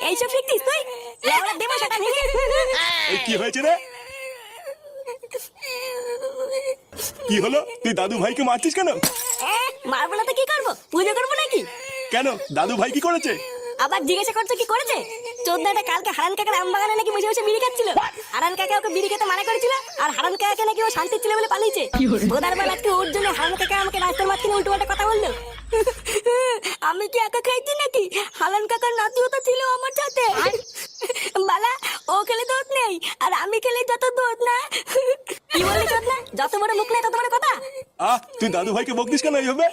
এইসব শিখতিস তুই? লেওড়া দেবো কি হয়েছে রে? কি হলো? তুই দাদু ভাইকে মারছিস কেন? হ্যাঁ, মারবো না তো কি করব? পুজো করব নাকি? কেন? দাদু ভাই কি করেছে? আবার জিজ্ঞাসা করছ কি করেছে? চোদ্দাটা কালকে হারান কাকার আম বাগানে নাকি বসে বসে বিড়ি খাচ্ছিল। হারান কাকা ওকে বিড়ি খেতে মানা করেছিল আর হারান কাকা নাকি ও শান্তি ছিল বলে পালিয়েছে। বোধার বেলা আজকে ওর জন্য হারান কাকা আমাকে রাস্তার মাঝখানে উল্টো পাল্টা কথা বলল। আমি কি একা খাইছি নাকি? হারান কাকার নাতিও তো ছিল আমার সাথে। বালা ও খেলে দোষ নেই আর আমি খেলে যত দোষ না? কি বললি না যত বড় মুখ নেই তত বড় কথা। আহ তুই দাদু ভাইকে বকদিস কেন এইভাবে?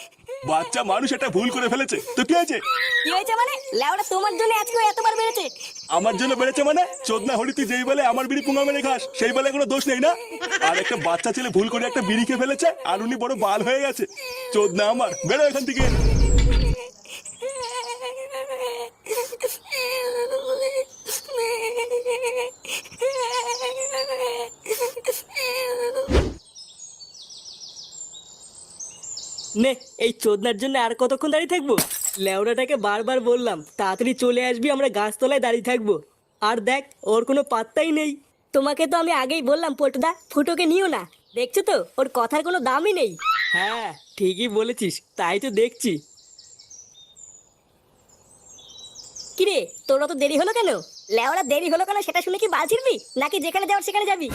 বাচ্চা মানুষ এটা ভুল করে ফেলেছে। তো কি হয়েছে? কি হয়েছে মানে? লেওড়া তোমার জন্য আজকে এতবার বেড়েছে। আমার জন্য বেড়েছে মানে? চোদনা তুই যেই বলে আমার বিড়ি পুঙ্গা মেরে খাস সেই বলে কোনো দোষ নেই না? আর একটা বাচ্চা ছেলে ভুল করে একটা বিড়ি খেয়ে ফেলেছে আর উনি বড় বাল হয়ে গেছে। চোদনা আমার বেরো এখান থেকে। নে এই চোদনার জন্য আর কতক্ষণ দাঁড়িয়ে থাকব? লেওড়াটাকে বারবার বললাম তাড়াতাড়ি চলে আসবি আমরা গাছতলায় দাঁড়িয়ে থাকব। আর দেখ ওর কোনো পাত্তাই নেই। তোমাকে তো আমি আগেই বললাম পল্টুদা ফুটোকে নিও না। দেখছ তো ওর কথার কোনো দামই নেই। হ্যাঁ ঠিকই বলেছিস তাই তো দেখছি। কিরে তোর তো দেরি হলো কেন? লেওরা দেরি হলো কেন সেটা শুনে কি বাল ছিড়বি? নাকি যেখানে যাওয়ার সেখানে যাবি?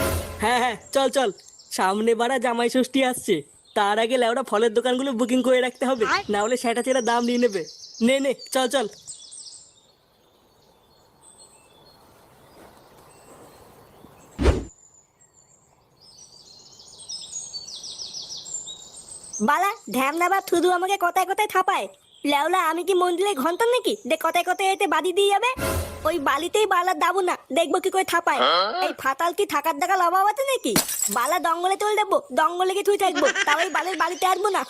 হ্যাঁ হ্যাঁ চল চল। সামনে বাড়া জামাই ষষ্ঠী আসছে। তার আগে লেওড়া ফলের দোকানগুলো বুকিং করে রাখতে হবে। না হলে সেটা চেরা দাম নিয়ে নেবে। নে নে চল চল। বালা ঢ্যামনা বা থুদু আমাকে কথায় কথায় থাপায়। লেওলা আমি কি মন্দিরে ঘণ্টার নাকি? যে কথায় কথায় এতে বাদি দিয়ে যাবে? ওই বালিতেই বালার দাবো না দেখব কি করে থাপায়। এই ফাতাল কি থাকার দেখা অভাব আছে নাকি? বালা দঙ্গলে তুলে দেবো দঙ্গলে গিয়ে থুই থাকব তাও ওই বালের বালিতে আসব না।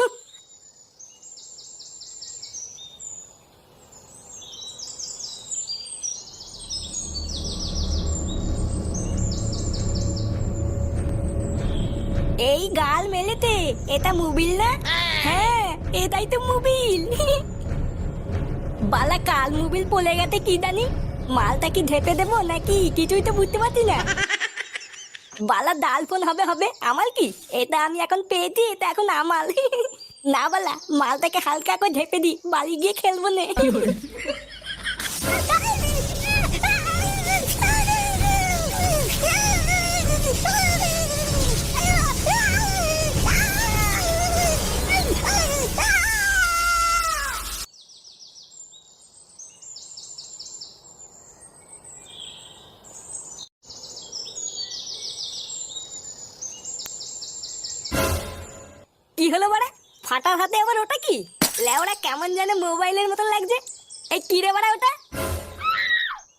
এই গাল মেলেতে এটা মুবিল না? হ্যাঁ এটাই তো মুবিল। বালা কাল মুবিল পলে গেছে কি জানি? মালটা কি ঢেপে দেবো নাকি কিছুই তো বুঝতে পারছি না? বালা ডাল ফোন হবে হবে। আমার কি? এটা আমি এখন পেয়েছি এটা এখন আমার না বালা মালটাকে হালকা করে ঢেপে দি বাড়ি গিয়ে খেলব নে। কি হলো বাড়া? ফাটার হাতে আবার ওটা কি? লেওড়া কেমন জানে মোবাইলের মতন লাগছে। এই কি রে বাড়া ওটা?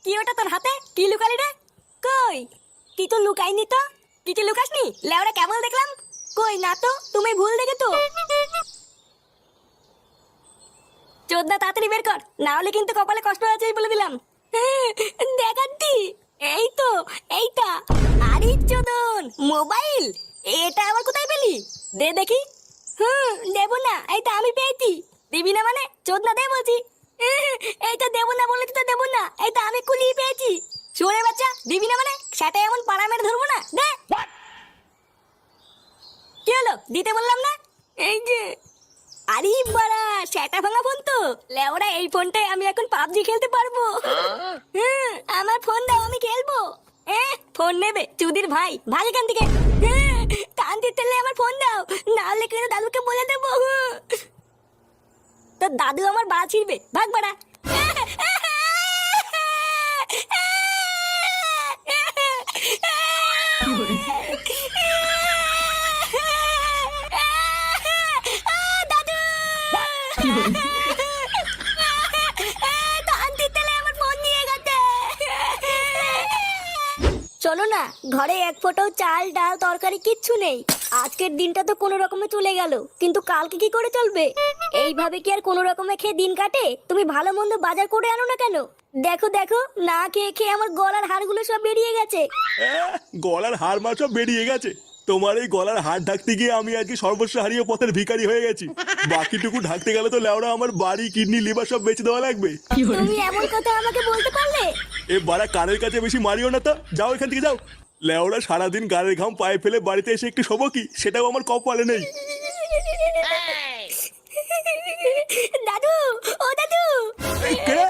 কি ওটা তোর হাতে? কি লুকালি রে? কই? কি তো লুকাইনি তো? কিছু লুকাসনি? লেওড়া কেমন দেখলাম। কই না তো, তুমি ভুল দেখে তো চোদ্দা, তাড়াতাড়ি বের কর। না হলে কিন্তু কপালে কষ্ট আছে বলে দিলাম। দেখাচ্ছি। এই তো, এইটা। আরে চোদন, মোবাইল? এটা আবার কোথায় পেলি? দে দেখি। হুম দেবো না এইটা আমি পেয়েছি। দিবি না মানে? চোদনা দে বলছি এইটা দেবো না বলে তো দেবো না এইটা আমি কুলিয়ে পেয়েছি। শুনে বাচ্চা দিবি না মানে? সেটা এমন পাড়া মেরে ধরবো না দে। কি হলো দিতে বললাম না? এই যে আরে বাড়া সেটা ভাঙা ফোন তো। লেওরা এই ফোনটায় আমি এখন পাবজি খেলতে পারব। হুম, আমার ফোন দাও আমি খেলব। এ ফোন নেবে চুদির ভাই ভাই এখান থেকে ফোন দাও না হলে কিন্তু দাদুকে বলে দেবো। তো দাদু আমার বা ছিড়বে। ভাগ বাড়া। চলো না, ঘরে এক ফোঁটাও চাল, ডাল, তরকারি কিচ্ছু নেই। আজকের দিনটা তো কোনো রকমে চলে গেল কিন্তু কালকে কি করে চলবে? এইভাবে কি আর কোনো রকমে খেয়ে দিন কাটে? তুমি ভালো মন্দ বাজার করে আনো না কেন? দেখো দেখো না খেয়ে খেয়ে আমার গলার হাড়গুলো সব বেরিয়ে গেছে। গলার হাড় মার সব বেরিয়ে গেছে। তোমার এই গলার হাত ঢাকতে গিয়ে আমি আজকে সর্বস্ব হারিয়ে পথের ভিখারি হয়ে গেছি। বাকিটুকু ঢাকতে গেলে তো লেওড়া আমার বাড়ি কিডনি লিভার সব বেঁচে দেওয়া লাগবে। তুমি এমন কথা আমাকে বলতে পারলে? এ বাড়া কানের কাছে বেশি মারিও না তো। যাও এখান থেকে যাও। লেওড়া সারাদিন গানের ঘাম পায়ে ফেলে বাড়িতে এসে একটু শোবো কি? সেটাও আমার কপালে নেই। দাদু ও দাদু। কে?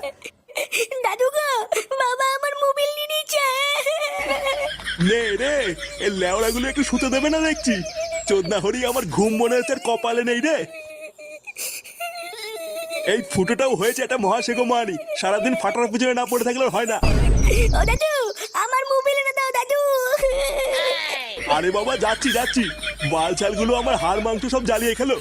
দাদু গো বাবা আমার মোবাইল নিয়ে নিচ্ছে নে রে এই লেওড়াগুলো একটু শুতে দেবে না দেখছি। চোদনা হরি আমার ঘুম মনে হচ্ছে আর কপালে নেই রে। এই ফুটোটাও হয়েছে একটা মহাশেগো মানি সারাদিন ফাটার পুজোয় না পড়ে থাকলে হয় না। ও দাদু আমার মোবাইল এনে দাও দাদু আরে বাবা যাচ্ছি যাচ্ছি। বাল চালগুলো আমার হাড় মাংস সব জ্বালিয়ে খেলো।